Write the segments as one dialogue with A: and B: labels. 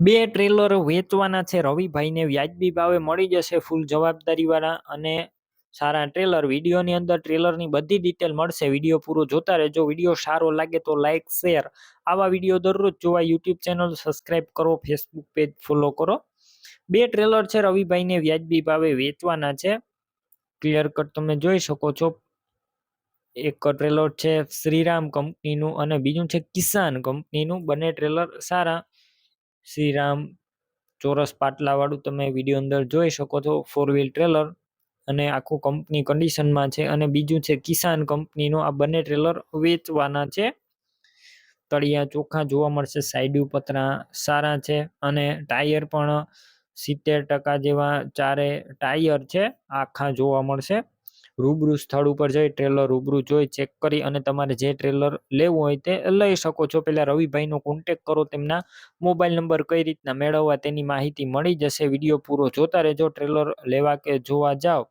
A: બે ટ્રેલર વેચવાના છે. રવિભાઈને વ્યાજબી ભાવે મળી જશે ફૂલ જવાબદારીવાળા અને સારા ટ્રેલર વિડીયોની અંદર ટ્રેલરની બધી ડિટેલ મળશે. વીડિયો પૂરો જોતા રહેજો. વીડિયો સારો લાગે તો લાઇક શેર આવા વીડિયો દરરોજ જોવા યુટ્યુબ ચેનલ સબસ્ક્રાઇબ કરો ફેસબુક પેજ ફોલો કરો. બે ટ્રેલર છે રવિભાઈને વ્યાજબી ભાવે વેચવાના છે. ક્લિયર કટ તમે જોઈ શકો છો. એક ટ્રેલર છે શ્રીરામ કંપનીનું અને બીજું છે કિસાન કંપનીનું. બંને ટ્રેલર સારા શ્રીરામ ચોરસ પાટલાવાળું તમે વીડિયો અંદર જોઈ શકો છો ફોર વ્હીલ ટ્રેલર અને આખું કંપની કન્ડિશનમાં છે અને બીજું છે કિસાન કંપનીનું આ બંને ટ્રેલર વેચવાના છે. તળિયા ચોખ્ખા જોવા મળશે સાઈડ પતરા સારા છે અને ટાયર પણ સિત્તેર ટકા જેવા ચારે ટાયર છે, આખા જોવા મળશે. રૂબરૂ સ્થળ ઉપર જઈ ટ્રેલર રૂબરૂ જોઈ ચેક કરી અને તમારે જે ટ્રેલર લેવું હોય તે લઈ શકો છો. પહેલાં રવિભાઈનો કોન્ટેક કરો, તેમના મોબાઈલ નંબર કઈ રીતના મેળવવા તેની માહિતી મળી જશે. વીડિયો પૂરો જોતા રહેજો ટ્રેલર લેવા કે જોવા જાઓ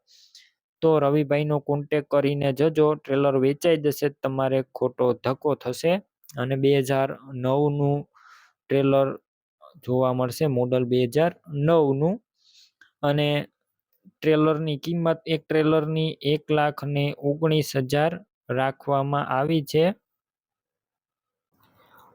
A: તો રવિભાઈનો કોન્ટેક કરીને જજો. ટ્રેલર વેચાઈ જશે, તમારે ખોટો ધક્કો થશે અને બે હજાર નવનું ટ્રેલર જોવા મળશે મોડલ બે હજાર નવનું. અને ટ્રેલરની કિંમત એક ટ્રેલરની એક લાખ ને ઓગણીસ હજાર રાખવામાં આવી છે.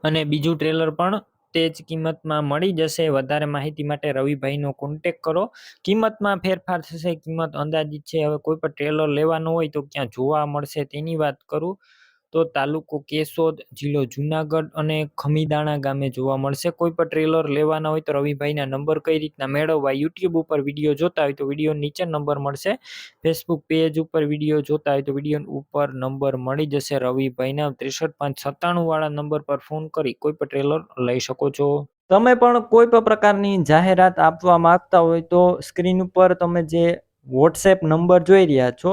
A: અને બીજું ટ્રેલર પણ તે જ કિંમતમાં મળી જશે. વધારે માહિતી માટે રવિભાઈનો કોન્ટેક કરો. કિંમતમાં ફેરફાર થશે, કિંમત અંદાજિત છે. હવે કોઈ પણ ટ્રેલર લેવાનું હોય તો ક્યાં જોવા મળશે તેની વાત કરું. તો તાલુકો કેશોદ, જિલ્લો જુનાગઢ અને ખમીદાણા ગામે જોવા મળશે. કોઈ પણ ટ્રેલર લેવાના હોય તો રવિભાઈના નંબર કઈ રીતના મેળવવા યુટ્યુબ ઉપર વીડિયો જોતા હોય તો વીડિયો નીચે નંબર મળશે. ફેસબુક પેજ ઉપર વીડિયો જોતા હોય તો વીડિયો ઉપર નંબર મળી જશે. રવિભાઈના ત્રેસઠ પાંચ સત્તાણુંવાળા નંબર પર ફોન કરી કોઈ પણ ટ્રેલર લઈ શકો છો. તમે પણ કોઈ પણ પ્રકારની જાહેરાત આપવા માંગતા હોય તો સ્ક્રીન ઉપર તમે જે વોટ્સએપ નંબર જોઈ રહ્યા છો